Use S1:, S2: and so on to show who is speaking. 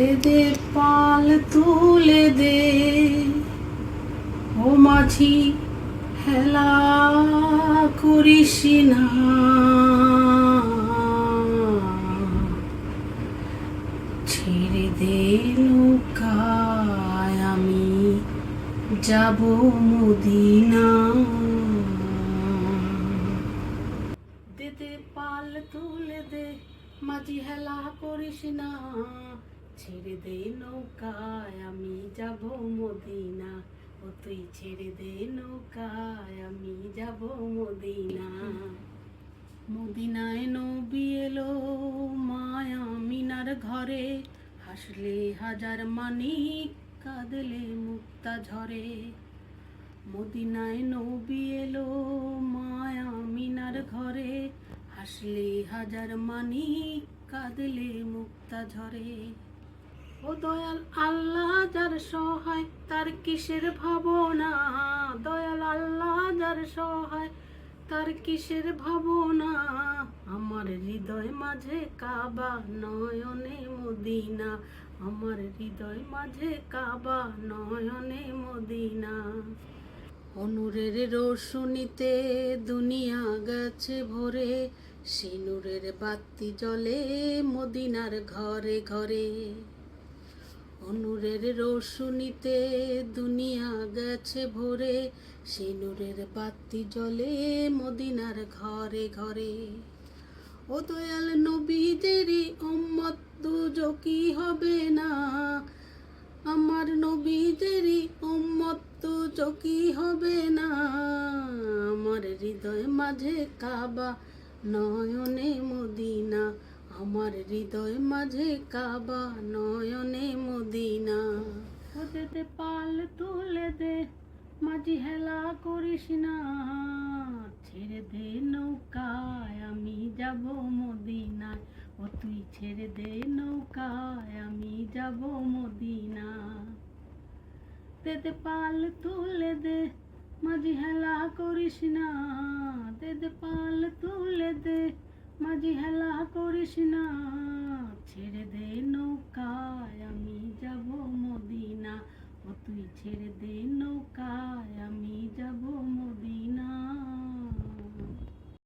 S1: দে পাল তুলে দে। ও মাঝি, হেলা করিস না। ছেড়ে দে আমি, যাব মদিনা। দে দে পাল তুলে দে, মাঝি, হেলা করিস না। ছেড়ে দে নৌকায়, আমি যাব মদিনা। ও, তুই ছেড়ে দে নৌকায়, আমি যাব মদিনা। মদিনায় নবী এলো মায়া মিনার ঘরে। হাসলে হাজার মানিক, কাঁদলে মুক্তা ঝরে। মদিনায় নবী এলো মায়া মিনার ঘরে। হাসলে হাজার মানিক, কাঁদলে মুক্তা ঝরে। ও দয়াল আল্লাহ যার সহায়, তার কিসের ভাবনা? দয়াল আল্লাহ যার সহায়, তার কিসের ভাবনা? আমার হৃদয় মাঝে কাবা নয়নে মদিনা। আমার হৃদয় মাঝে কাবা নয়নে মদিনা। অনুরের রোশনীতে দুনিয়া গেছে ভরে, সিনুরের বাতি জ্বলে মদিনার ঘরে ঘরে। অনুরের রোশনীতে দুনিয়া গেছে ভরে, সিনুরের বাতি জ্বলে মদিনার ঘরে ঘরে। ও দয়াল নবীদেরই উম্মত, দুজকি হবে না। আমার নবীদেরই উম্মত, দুজকি হবে না। আমার হৃদয় মাঝে কাবা নয়নে মদিনা আমার হৃদয় মাঝে কাবা নয়নে মদিনা। দে পাল তুলে দে, মাঝি হেলা করিস না। ছেড়ে দে নৌকায়, আমি যাব মদিনায়। ও তুই ছেড়ে দে নৌকায়, আমি যাব মদিনা দে পাল তুলে দে, মাঝি হেলা করিস না। দে পাল তুলে মাঝি হেলা করিস না ছেড়ে দে নৌকায়